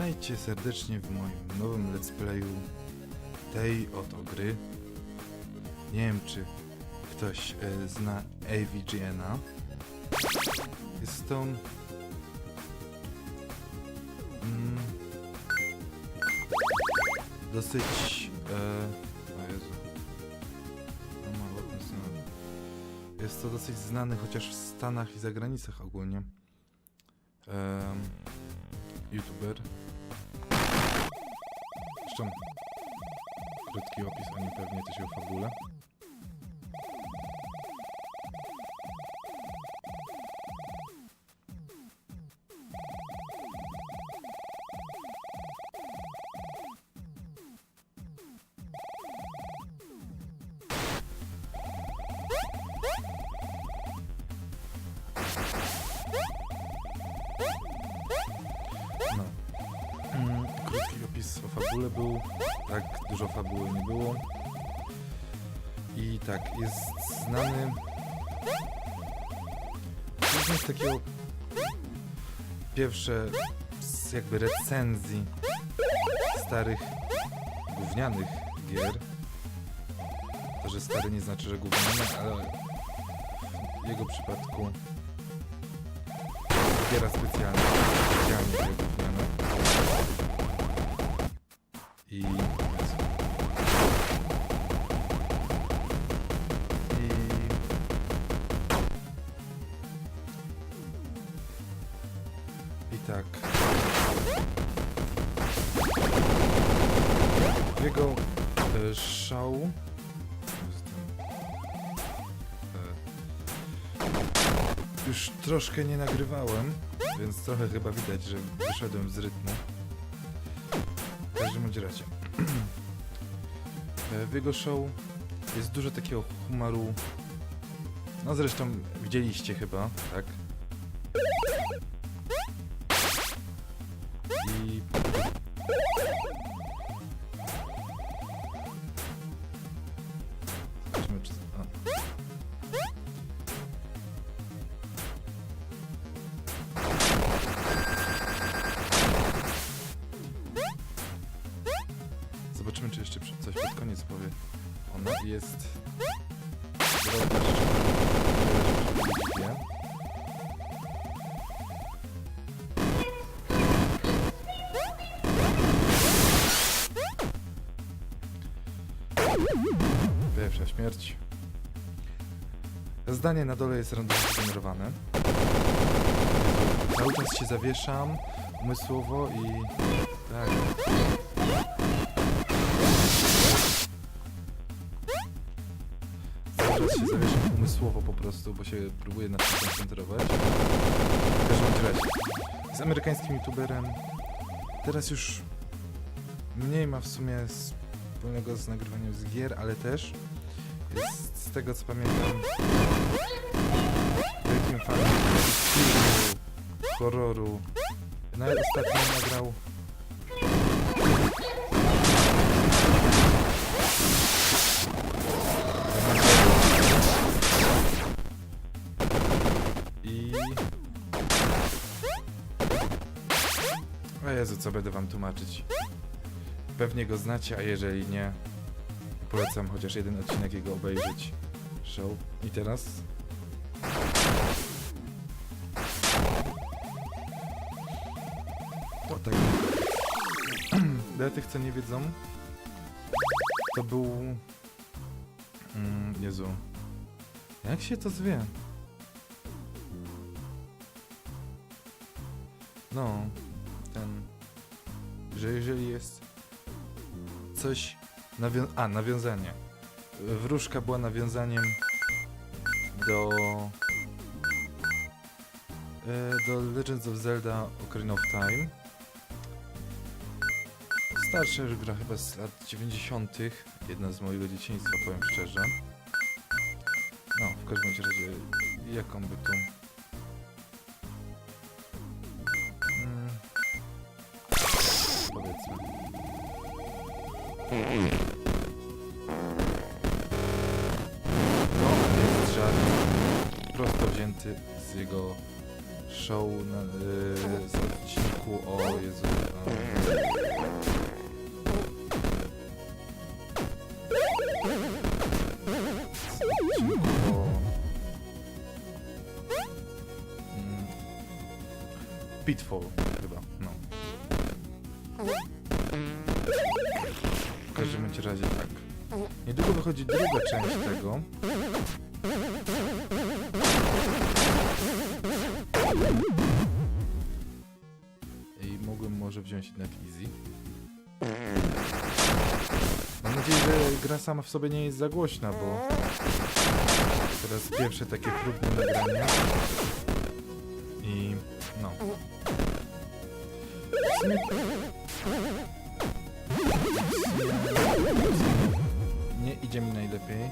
Witajcie serdecznie w moim nowym let's playu tej oto gry. Nie wiem, czy ktoś e, zna AVGN-a. Jest to... Mm, dosyć... E, o Jezu. Jest to dosyć znany chociaż w Stanach i za granicach ogólnie. Em, youtuber. Zresztą krótki opis o nim pewnie też o fabule. Opis o fabule był. Tak, dużo fabuły nie było. I tak, jest znany. Głównie z takiego. Pierwsze jakby recenzji starych gównianych gier. To, że stary nie znaczy, że gówniany, ale w jego przypadku giera specjalnie, specjalnie gier gówniane. I... I... I tak. Jego e. E, już troszkę nie nagrywałem, więc trochę chyba widać, że wyszedłem z rytmu. Razie. E, W jego show jest dużo takiego humoru. No zresztą widzieliście chyba, tak? I... Pierwsza śmierć. Zdanie na dole jest randomowo generowane. Cały czas się zawieszam umysłowo i... Tak. Cały czas się zawieszam umysłowo po prostu, bo się próbuję na tym koncentrować. W każdym razie. Z amerykańskim youtuberem. Teraz już mniej ma w sumie wspólnego z nagrywaniem z gier, ale też z tego co pamiętam wielkim fanem filmu, horroru. Nawet ostatnio nagrał I... O Jezu, co będę wam tłumaczyć. Pewnie go znacie, a jeżeli nie, polecam chociaż jeden odcinek jego obejrzeć. Show. I teraz... To tak. Dla tych, co nie wiedzą, to był... Mm, Jezu. Jak się to zwie? No, ten, że jeżeli jest coś, nawią a, nawiązanie. Wróżka była nawiązaniem do e, do Legends of Zelda Ocarina of Time. Starsza już gra chyba z lat 90. Jedna z mojego dzieciństwa, powiem szczerze. No, w każdym razie, jaką by tu... To jest żart prosto wzięty z jego show na, y, z odcinku o Jezu, odcinku o... Mm, Pitfall chyba, no. Każdym bądź razie tak. Niedługo wychodzi druga część tego. I mogłem może wziąć jednak easy. Mam nadzieję, że gra sama w sobie nie jest za głośna, bo teraz pierwsze takie próbne nagrania. I no. Sumie, w sumie nie idzie mi najlepiej.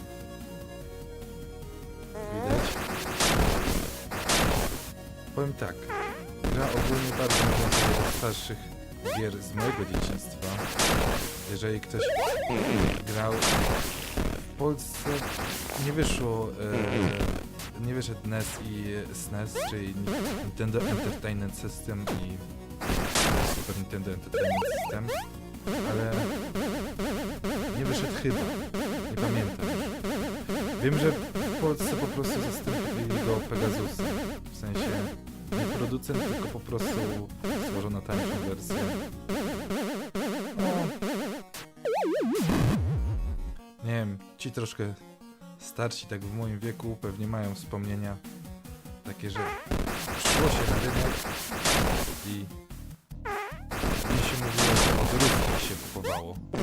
Widać. Powiem tak. Gra ogólnie bardzo nawiązuje do starszych gier z mojego dzieciństwa. Jeżeli ktoś grał w Polsce nie wyszło e, nie wyszedł NES i SNES, czyli Nintendo Entertainment System i Super Nintendo Entertainment System, ale nie wyszedł chyba, nie pamiętam. Wiem, że w Polsce po prostu zastąpili go Pegasusem, w sensie nie producent, tylko po prostu stworzono tańszą wersję. Nie wiem, ci troszkę starsi, tak w moim wieku, pewnie mają wspomnienia takie, że szło się na rynek i Tak.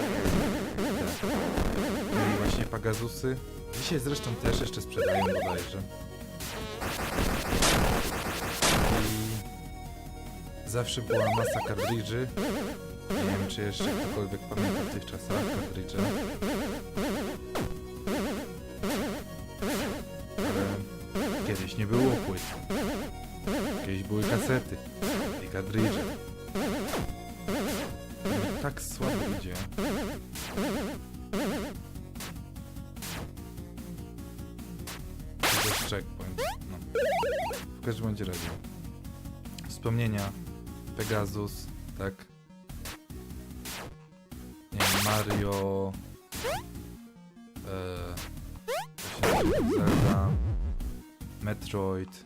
No i właśnie Pagasusy. Dzisiaj zresztą też jeszcze sprzedają bodajże. I zawsze była masa kartridży. Nie wiem, czy jeszcze ktokolwiek pamięta w tych czasach kartridże. Ale kiedyś nie było płyt. Kiedyś były kasety i kartridże. Tak słabo idzie. To jest checkpoint. No. W każdym bądź razie. Wspomnienia. Pegasus, tak? Nie Mario. E, nazywa Zelda. Metroid.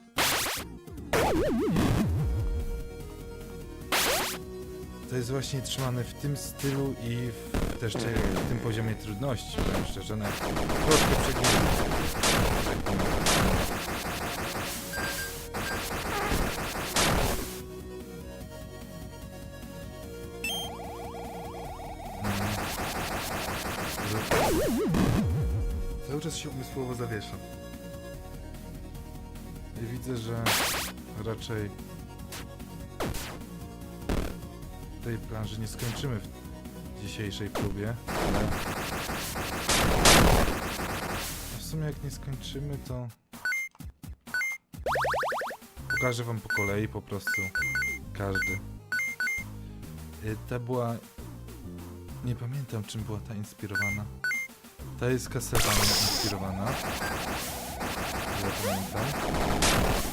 To jest właśnie trzymane w tym stylu i w, też te- w tym poziomie trudności, powiem szczerze, na troszkę przeginam. Cały czas się umysłowo zawieszam. I widzę, że raczej tej planży nie skończymy w dzisiejszej próbie, a w sumie jak nie skończymy, to pokażę wam po kolei po prostu każdy. Y, Ta była... Nie pamiętam czym była ta inspirowana. Ta jest Castlevania inspirowana. Ja pamiętam.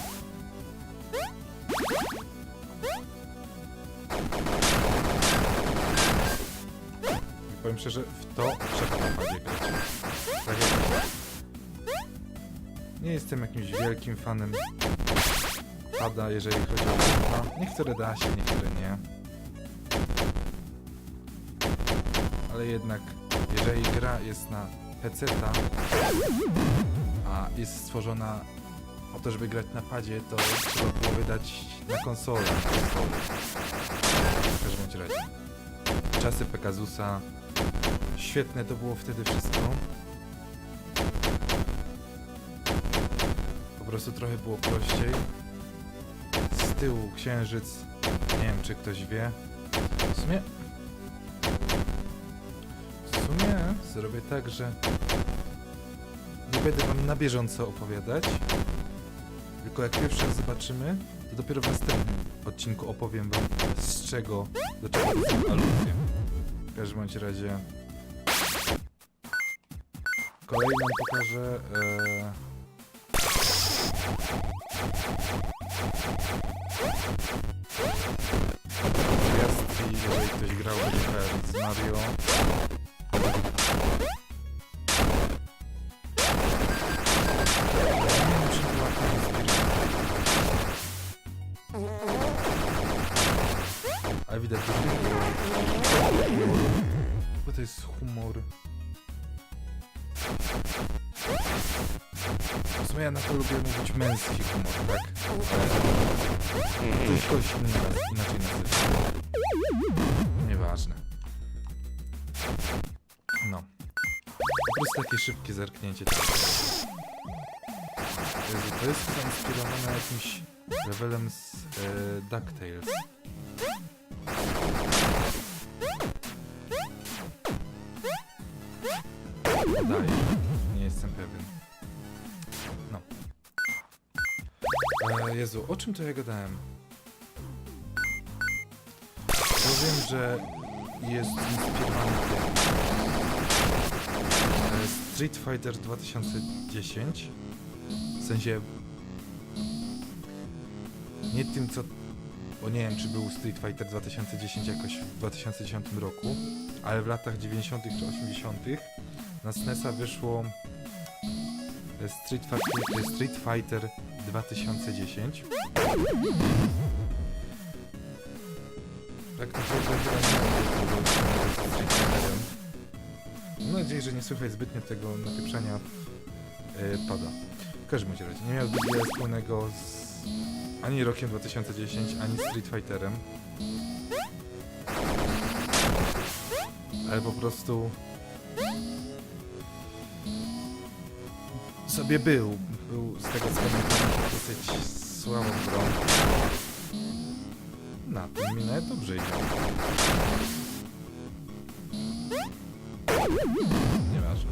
Powiem szczerze, w to trzeba na padzie grać. Tak jak... Nie jestem jakimś wielkim fanem pada, jeżeli chodzi o kompa. Niektóre da się, niektóre nie. Ale jednak, jeżeli gra jest na PC-ta, a jest stworzona po to, żeby grać na padzie, to trzeba było wydać na konsolę. Na konsolę. W każdym razie. Czasy Pegasusa. Świetne to było wtedy wszystko. Po prostu trochę było prościej. Z tyłu księżyc. Nie wiem, czy ktoś wie. W sumie... W sumie zrobię tak, że... Nie będę wam na bieżąco opowiadać. Tylko jak pierwszy zobaczymy, to dopiero w następnym odcinku opowiem wam z czego, do czego. W każdym bądź razie... Kolejną pokażę... E... Gwiazdki, jeżeli ktoś grał w z Mario. Ale widać, że to jest humor. W sumie ja na to lubię mówić męski humor, tak? Ale to ktoś inny nas, inaczej nazywa. Nieważne. No. Po prostu takie szybkie zerknięcie. Jezu, to jest chyba inspirowane jakimś levelem z e, DuckTales. Wydaje. Nie jestem pewien. No. E, Jezu, o czym to ja gadałem? Powiem, że jest inspirowany e, Street Fighter 2010. W sensie... Nie tym, co... Bo nie wiem, czy był Street Fighter 2010 jakoś w 2010 roku, ale w latach 90. czy 80. na SNESa wyszło e, Street Fighter, Street Fighter 2010. Tak nie mam nadzieję, że nie słychać zbytnio tego napieprzania e, pada. W każdym razie, nie miał wiele wspólnego z ani rokiem 2010, ani Street Fighterem. Ale po prostu sobie był. Był z tego co pamiętam dosyć słabą grą. Na tym mi nawet dobrze idzie. Nieważne.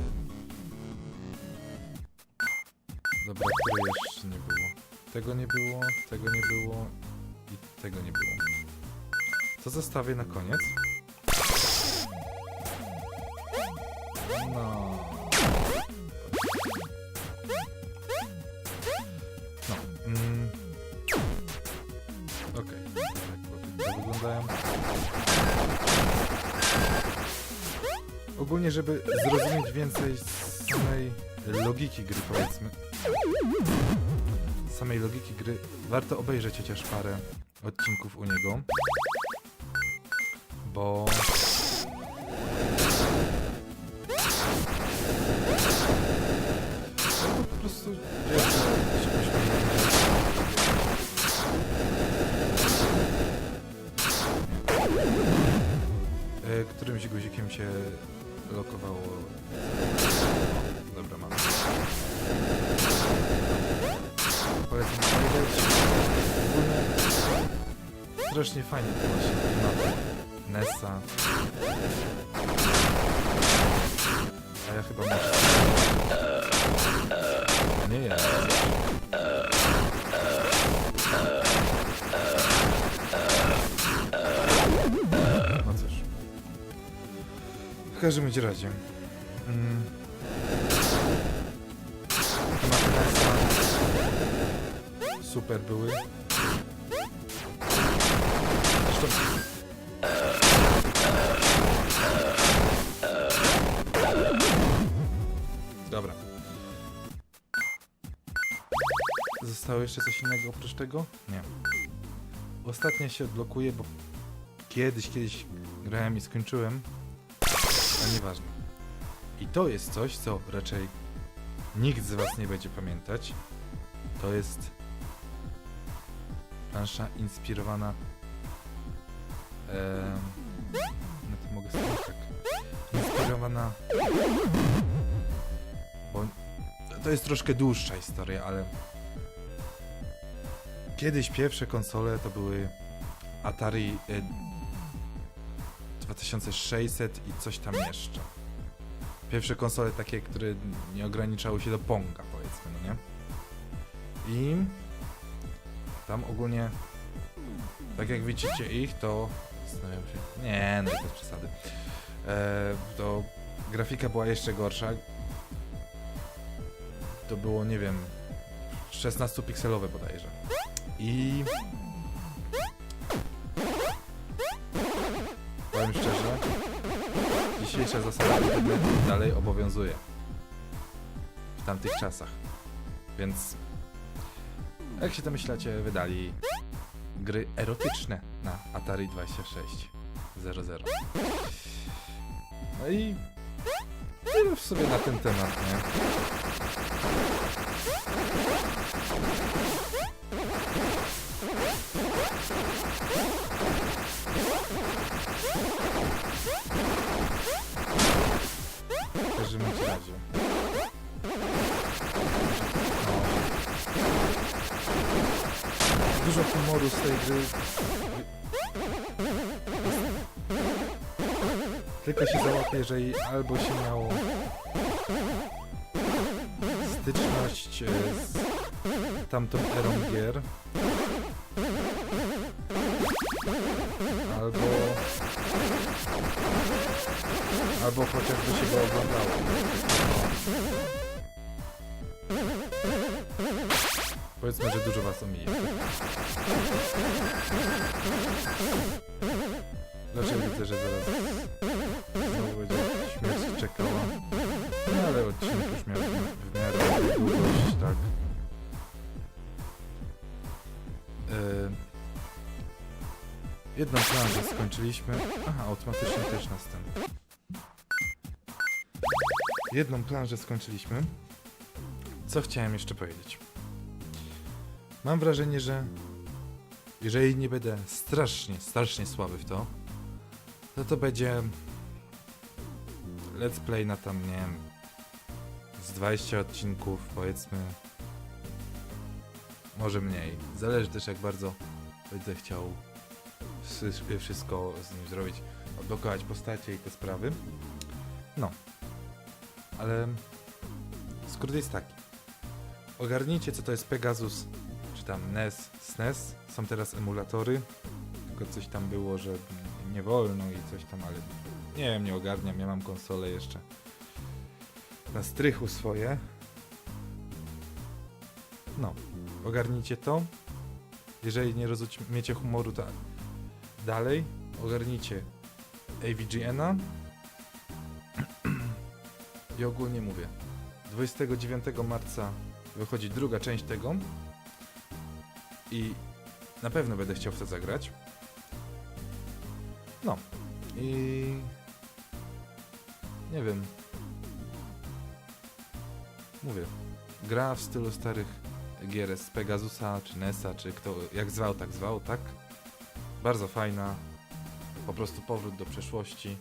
Dobra, które jeszcze nie było? Tego nie było, tego nie było i tego nie było. To zostawię na koniec. Wyglądają. Ogólnie, żeby zrozumieć więcej samej logiki gry, powiedzmy. Samej logiki gry, warto obejrzeć chociaż parę odcinków u niego. Bo po prostu Którymś guzikiem się lokowało. Dobra, mam. Polecam obejrzeć. Strasznie fajnie to właśnie klimaty. Nessa. A ja chyba muszę. Nie ja. Każdym bądź razie. Mm. Super były. Dobra. Zostało jeszcze coś innego oprócz tego? Nie. Ostatnia się odblokuje, bo kiedyś, kiedyś grałem i skończyłem. Ale nieważne. I to jest coś, co raczej nikt z was nie będzie pamiętać. To jest plansza inspirowana em, no to mogę sobie tak inspirowana bo to jest troszkę dłuższa historia, ale kiedyś pierwsze konsole to były Atari e, 2600 i coś tam jeszcze. Pierwsze konsole takie, które nie ograniczały się do Ponga, powiedzmy, no nie? I tam ogólnie, tak jak widzicie ich, to zastanawiam się, nie, no bez przesady. E, to grafika była jeszcze gorsza. To było, nie wiem, 16 pikselowe bodajże. I Nasza zasada dalej obowiązuje w tamtych czasach. Więc jak się domyślacie, wydali gry erotyczne na Atari 2600. No i tyle w sobie na ten temat, nie? Każdym razie. Dużo humoru z tej gry. Tylko się załapie, jeżeli albo się miało styczność z tamtą erą gier, albo albo chociażby się go oglądało. Powiedzmy, że dużo was omija. Dlaczego widzę, że zaraz znowu będzie śmierć czekała. No ale odcinek już miał w miarę długość, tak. Yy, jedną planżę skończyliśmy. Aha, automatycznie też następną. Jedną planżę skończyliśmy. Co chciałem jeszcze powiedzieć? Mam wrażenie, że jeżeli nie będę strasznie, strasznie słaby w to, to to będzie let's play na tam, nie wiem, z 20 odcinków, powiedzmy. Może mniej. Zależy też jak bardzo będę chciał wszystko z nim zrobić, odblokować postacie i te sprawy. No. Ale skrót jest taki. Ogarnijcie co to jest Pegasus, czy tam NES, SNES. Są teraz emulatory. Tylko coś tam było, że nie wolno i coś tam, ale nie wiem, nie ogarniam. Ja mam konsolę jeszcze na strychu swoje. No, ogarnijcie to. Jeżeli nie rozumiecie humoru, to dalej ogarnijcie AVGN-a. I ogólnie mówię, 29 marca wychodzi druga część tego i na pewno będę chciał w to zagrać. No i nie wiem. Mówię, gra w stylu starych gier z Pegasusa, czy NESa, czy kto jak zwał, tak zwał, tak? Bardzo fajna. Po prostu powrót do przeszłości.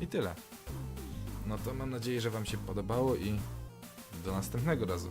I tyle. No to mam nadzieję, że Wam się podobało i do następnego razu.